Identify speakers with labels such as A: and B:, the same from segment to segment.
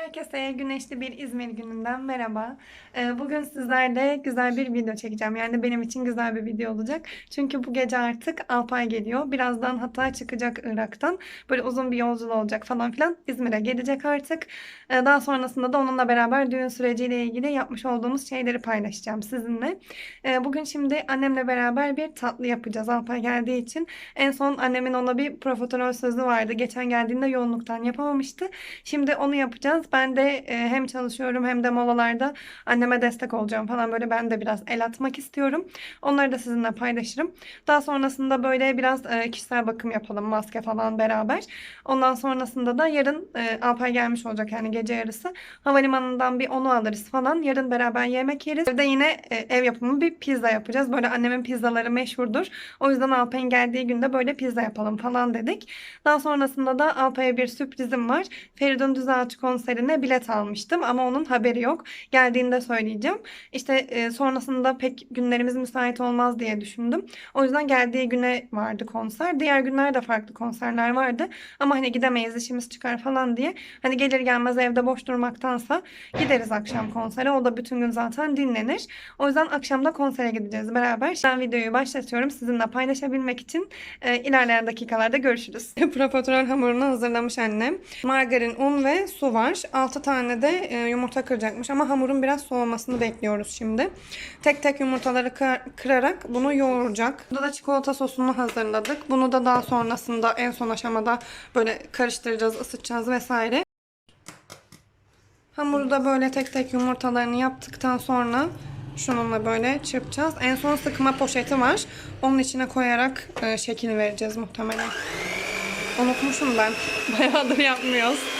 A: Herkese güneşli bir İzmir gününden merhaba. Ee, Bugün sizlerle güzel bir video çekeceğim. Yani benim için güzel bir video olacak. Çünkü bu gece artık Alpay geliyor. Birazdan hatta çıkacak Irak'tan. Böyle uzun bir yolculuğu olacak falan filan. İzmir'e gelecek artık. Ee, Daha sonrasında da onunla beraber düğün süreciyle ilgili yapmış olduğumuz şeyleri paylaşacağım sizinle. Ee, Bugün şimdi annemle beraber bir tatlı yapacağız Alpay geldiği için. En son annemin ona bir profiterol sözü vardı. Geçen geldiğinde yoğunluktan yapamamıştı. Şimdi onu yapacağız. Ben de e, hem çalışıyorum hem de molalarda anneme destek olacağım falan böyle ben de biraz el atmak istiyorum. Onları da sizinle paylaşırım. Daha sonrasında böyle biraz e, kişisel bakım yapalım maske falan beraber. Ondan sonrasında da yarın e, Alpay gelmiş olacak yani gece yarısı. Havalimanından bir onu alırız falan. Yarın beraber yemek yeriz. Evde yine e, ev yapımı bir pizza yapacağız. Böyle annemin pizzaları meşhurdur. O yüzden Alpay'ın geldiği günde böyle pizza yapalım falan dedik. Daha sonrasında da Alpay'a bir sürprizim var. Feridun Düzelci konserine bilet almıştım ama onun haberi yok. Geldiğinde söyleyeceğim. İşte e, sonrasında pek günlerimiz müsait olmaz diye düşündüm. O yüzden geldiği güne vardı konser. Diğer günler de farklı konserler vardı. Ama hani gidemeyiz işimiz çıkar falan diye. Hani gelir gelmez evde boş durmaktansa gideriz akşam konsere. O da bütün gün zaten dinlenir. O yüzden akşam da konsere gideceğiz beraber. Ben videoyu başlatıyorum sizinle paylaşabilmek için. E, ilerleyen dakikalarda görüşürüz. Profiterol hamurunu hazırlamış annem. Margarin, un ve su var. 6 tane de e, yumurta kıracakmış ama hamurun biraz soğumasını bekliyoruz şimdi. Tek tek yumurtaları kır- kırarak bunu yoğuracak. Burada da çikolata sosunu hazırladık. Bunu da daha sonrasında en son aşamada böyle karıştıracağız, ısıtacağız vesaire. Hamuru da böyle tek tek yumurtalarını yaptıktan sonra şununla böyle çırpacağız. En son sıkma poşeti var. Onun içine koyarak e, şekil vereceğiz muhtemelen. Unutmuşum ben. Bayağıdır yapmıyoruz.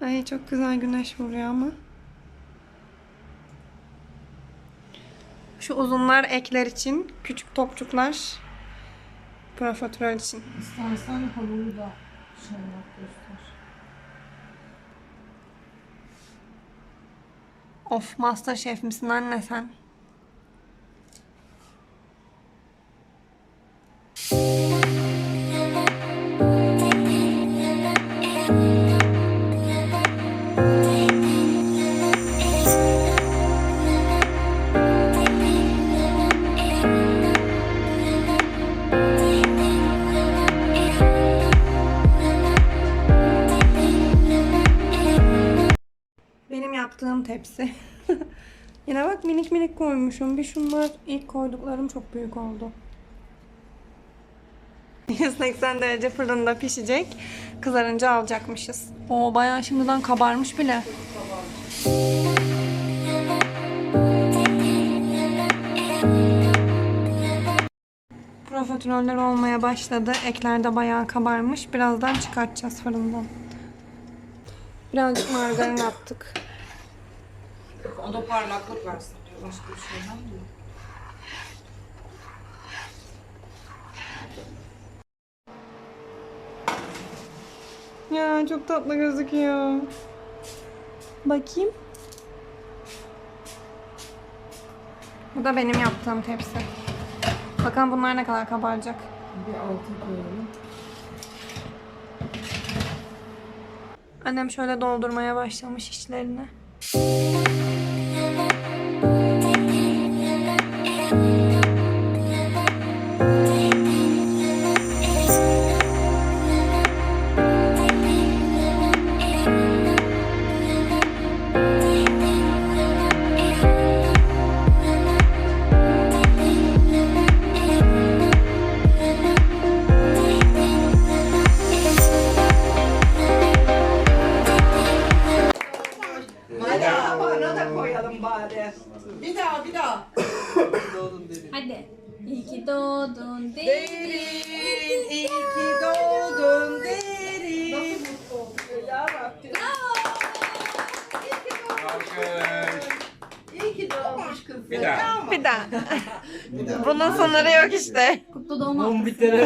A: Ay çok güzel güneş vuruyor ama. Şu uzunlar ekler için, küçük topçuklar profiterol için.
B: İstersen hamuru da şey yap göster.
A: Of master şef misin anne sen? Tepsi. Yine bak minik minik koymuşum. Bir şunlar ilk koyduklarım çok büyük oldu. 180 derece fırında pişecek. Kızarınca alacakmışız. Oo bayağı şimdiden kabarmış bile. Profiteroller olmaya başladı. Ekler de bayağı kabarmış. Birazdan çıkartacağız fırından. Birazcık margarin attık.
B: O da parlaklık versin diyor. Başka bir şey mi?
A: Ya çok tatlı gözüküyor. Bakayım. Bu da benim yaptığım tepsi. Bakalım bunlar ne kadar kabaracak.
B: Bir altın koyalım.
A: Annem şöyle doldurmaya başlamış içlerini.
C: Derin.
D: Derin, iyi ki doğdun derin. Ya Rabbim. İyi ki
B: Bir daha.
A: Bir daha. Bunun sınırı yok işte.
C: Kutlu doğum haftası.
B: Bir tane.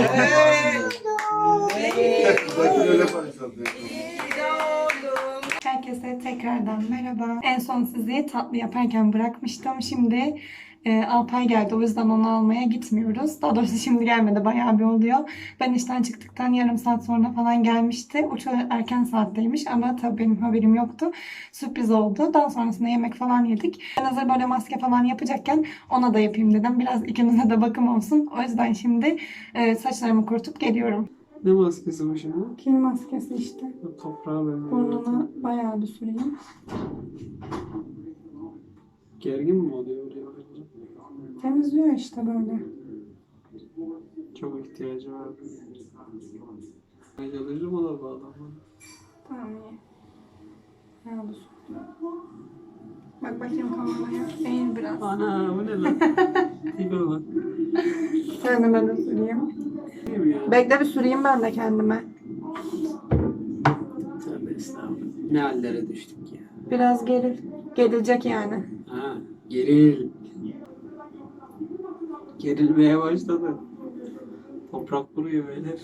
A: Herkese tekrardan merhaba. En son sizi tatlı yaparken bırakmıştım. Şimdi e, Alpay geldi. O yüzden onu almaya gitmiyoruz. Daha doğrusu şimdi gelmedi. Bayağı bir oluyor. Ben işten çıktıktan yarım saat sonra falan gelmişti. Uçağı erken saatteymiş ama tabii benim haberim yoktu. Sürpriz oldu. Daha sonrasında yemek falan yedik. Ben hazır böyle maske falan yapacakken ona da yapayım dedim. Biraz ikimize de bakım olsun. O yüzden şimdi e, saçlarımı kurutup geliyorum.
E: Ne maskesi bu şimdi?
A: Kil maskesi işte.
E: Toprağa benziyor.
A: Burnuna bayağı bir süreyim.
E: Gergin mi oluyor oraya?
A: Temizliyor işte böyle.
E: Çok ihtiyacı var. Ben çalışırım ona bu adamı.
A: Tamam iyi. Bu su. Bak bakayım kameraya. Eğil biraz.
E: Ana bu ne lan? Tipe bak.
A: Kendime de süreyim.
E: Değil mi ya?
A: Bekle bir süreyim ben de kendime.
E: Tövbe estağfurullah. Ne hallere düştük ya.
A: Biraz geril. Gerilecek yani.
E: Ha, geril. Gerilmeye başladı. Toprak vuruyor beyler.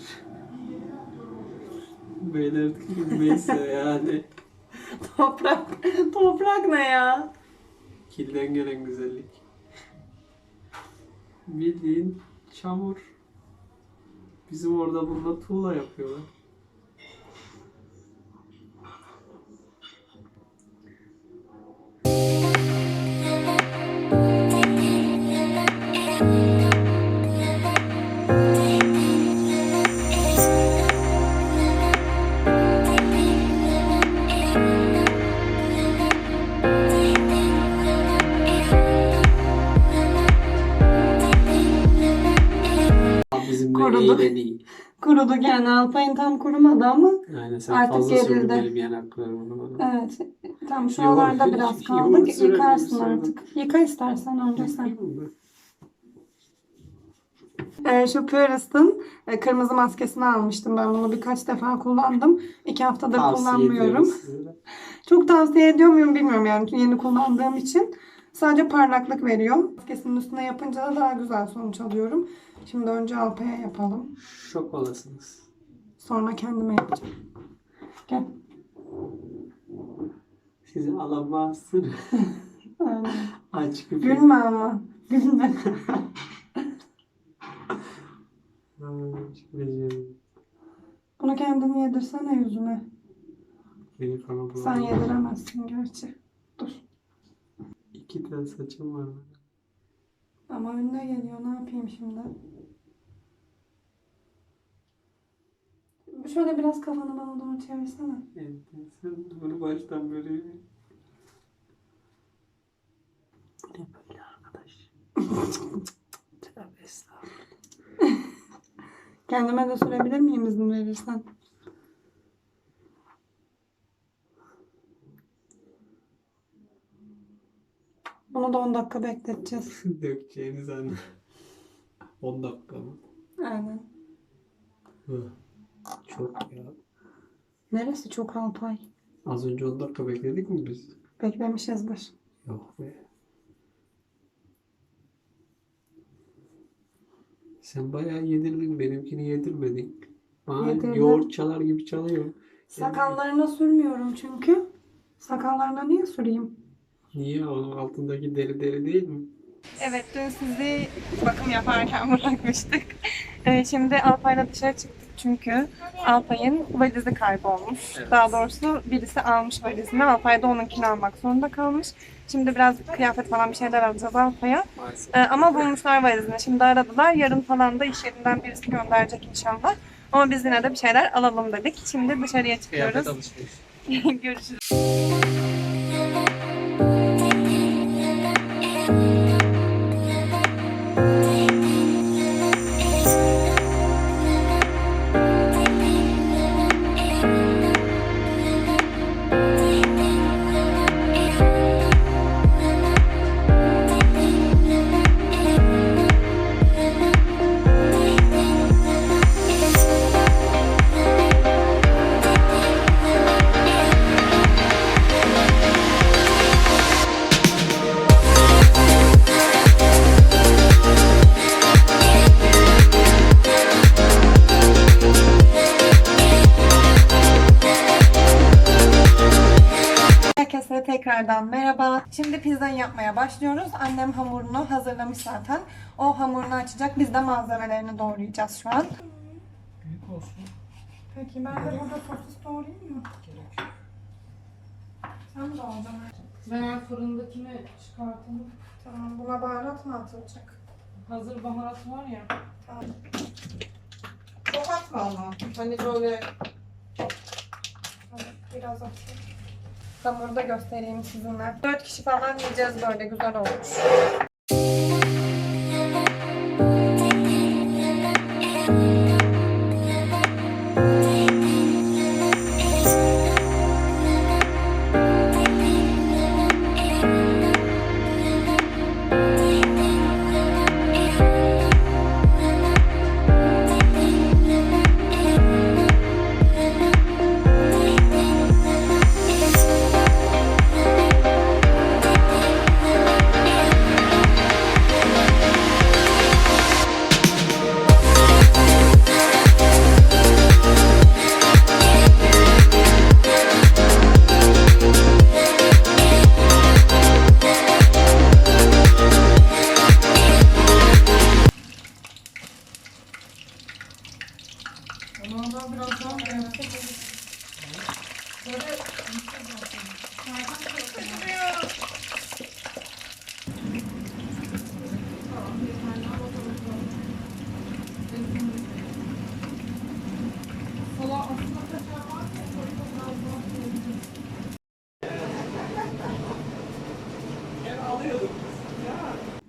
E: Beyler neyse yani.
A: Toprak. Toprak ne ya?
E: Kilden gelen güzellik. Bildiğin çamur. Bizim orada bunda tuğla yapıyorlar.
A: Yani. Alpay'ın tam kurumadı ama.
E: Aynen sen
A: Artık
E: fazla
A: gerildi.
E: benim yanaklarımı.
A: Evet. Tam şu
E: Yoğurt-
A: oralarda biraz kaldı.
E: yoğurt sürelim,
A: Yıkarsın
E: sürelim.
A: artık. Yıka istersen önce sen.
E: Mı?
A: Ee, şu Purist'ın e, kırmızı maskesini almıştım ben bunu birkaç defa kullandım. İki haftadır kullanmıyorum. Çok tavsiye ediyor muyum bilmiyorum yani yeni kullandığım için. Sadece parlaklık veriyor. Maskesinin üstüne yapınca da daha güzel sonuç alıyorum. Şimdi önce Alpa'ya yapalım.
E: Şok olasınız.
A: Sonra kendime yapacağım. Gel.
E: Sizi alamazsın.
A: Aynen.
E: Aç gibi.
A: Gülme ama. Gülme. Bunu kendin yedirsene yüzüme.
E: Beni.
A: Sen yediremezsin gerçi. Dur.
E: İki tane saçım var.
A: Ama önüne geliyor. Ne yapayım şimdi? Şöyle biraz kafanı bana doğru çevirsene.
E: Enteresan. Bunu baştan böyle Bu ne böyle arkadaş? Tövbe estağfurullah.
A: Kendime de sürebilir miyim izin verirsen? Bunu da 10 dakika bekleteceğiz.
E: Dökeceğiniz an. 10 dakika mı?
A: Aynen.
E: Hı. Çok ya.
A: Neresi çok alpay?
E: Az önce 10 dakika bekledik mi biz?
A: Beklemişizdir.
E: Yok be. Sen bayağı yedirdin. Benimkini yedirmedin. Bana
A: Yedirdim.
E: yoğurt çalar gibi çalıyor.
A: Sakallarına sürmüyorum çünkü. Sakallarına niye süreyim?
E: Niye? Onun altındaki deri deri değil mi?
A: Evet, dün sizi bakım yaparken bırakmıştık. Ee, şimdi Alpay'la dışarı çıktık çünkü Alpay'ın valizi kaybolmuş. Daha doğrusu birisi almış valizini. Alpay da onunkini almak zorunda kalmış. Şimdi biraz kıyafet falan bir şeyler alacağız Alpay'a. Ee, ama bulmuşlar valizini. Şimdi aradılar. Yarın falan da iş yerinden birisi gönderecek inşallah. Ama biz yine de bir şeyler alalım dedik. Şimdi dışarıya
E: Kıyafet
A: çıkıyoruz.
E: alışveriş.
A: Görüşürüz. Tekrardan merhaba. Şimdi pizzayı yapmaya başlıyoruz. Annem hamurunu hazırlamış zaten. O hamurunu açacak. Biz de malzemelerini doğrayacağız şu an.
B: Büyük olsun.
A: Peki ben de burada sosis doğrayayım mı? Sen mi doğrayacaksın?
B: Ben fırındakini çıkartalım.
A: Tamam buna baharat mı atılacak?
B: Hazır baharat var ya.
A: Tamam.
B: Çok atma ama. Hani böyle
A: Evet, Biraz atayım. Hamuru da göstereyim sizinle. 4 kişi falan yiyeceğiz böyle güzel olmuş.
B: Onlardan biraz daha mı yapsak? Böyle Sola aslında kaçar var ya, sola biraz daha koyacağız.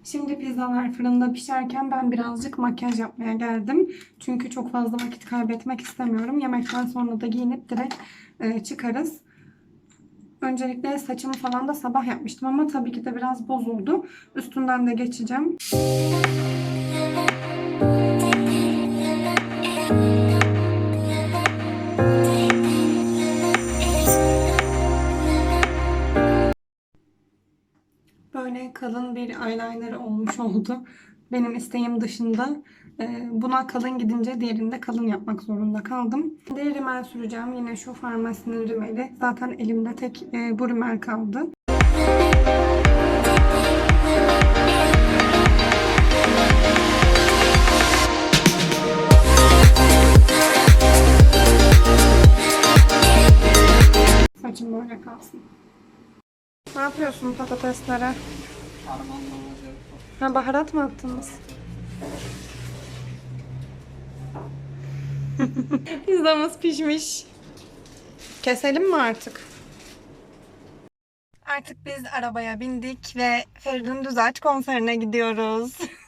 A: Şimdi pizzalar fırında pişerken ben birazcık makyaj yapmaya geldim. Çünkü çok fazla vakit kaybetmek istemiyorum. Yemekten sonra da giyinip direkt e, çıkarız. Öncelikle saçımı falan da sabah yapmıştım ama tabii ki de biraz bozuldu. Üstünden de geçeceğim. Kalın bir eyeliner olmuş oldu. Benim isteğim dışında. Ee, Buna kalın gidince diğerinde kalın yapmak zorunda kaldım. Diğer rimel süreceğim. Yine şu farmasinin rimeli. Zaten elimde tek e, bu rimel kaldı. Saçım böyle kalsın. Ne yapıyorsun patateslere? Ha baharat mı attınız? Pizzamız pişmiş. Keselim mi artık? Artık biz arabaya bindik ve Feridun Düzağaç konserine gidiyoruz.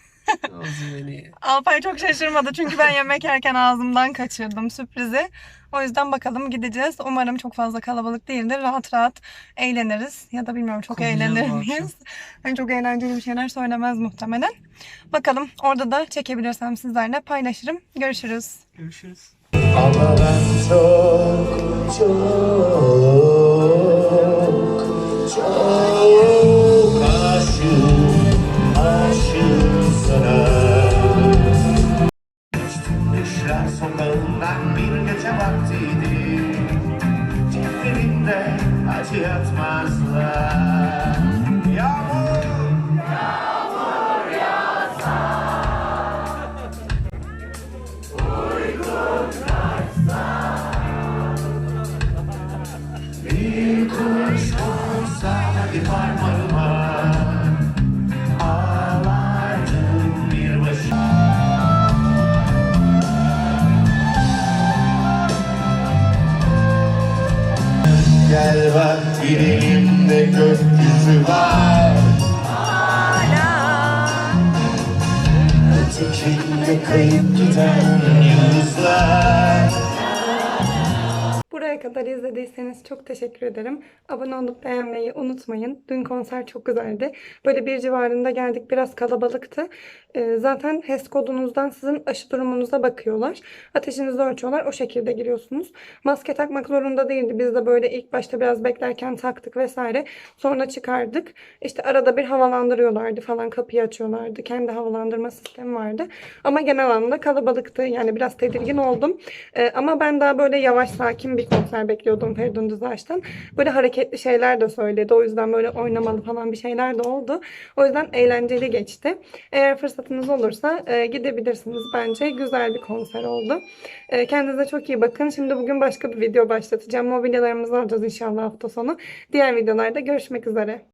E: Beni.
A: Alpay çok şaşırmadı çünkü ben yemek yerken ağzımdan kaçırdım sürprizi. O yüzden bakalım gideceğiz. Umarım çok fazla kalabalık değildir. Rahat rahat eğleniriz. Ya da bilmiyorum çok
E: Kombinler
A: eğlenir miyiz? Hani çok eğlenceli bir şeyler söylemez muhtemelen. Bakalım orada da çekebilirsem sizlerle paylaşırım. Görüşürüz.
E: Görüşürüz.
F: Ama ben çok çok çok gece vaktiydi. Ceplerinde acı yatmazlar Ötekinde kayıp giden yıldızlar
A: Buraya kadar izlediyseniz çok teşekkür ederim. Abone olup beğenmeyi unutmayın. Dün konser çok güzeldi. Böyle bir civarında geldik. Biraz kalabalıktı. Ee, zaten HES kodunuzdan sizin aşı durumunuza bakıyorlar. Ateşinizi ölçüyorlar. O şekilde giriyorsunuz. Maske takmak zorunda değildi. Biz de böyle ilk başta biraz beklerken taktık vesaire. Sonra çıkardık. İşte arada bir havalandırıyorlardı falan. Kapıyı açıyorlardı. Kendi havalandırma sistemi vardı. Ama genel anlamda kalabalıktı. Yani biraz tedirgin oldum. Ee, ama ben daha böyle yavaş sakin bir konser bekliyordum Feridun Düztaş'tan. Böyle hareketli şeyler de söyledi. O yüzden böyle oynamalı falan bir şeyler de oldu. O yüzden eğlenceli geçti. Eğer fırsatınız olursa e, gidebilirsiniz. Bence güzel bir konser oldu. E, kendinize çok iyi bakın. Şimdi bugün başka bir video başlatacağım. Mobilyalarımızı alacağız inşallah hafta sonu. Diğer videolarda görüşmek üzere.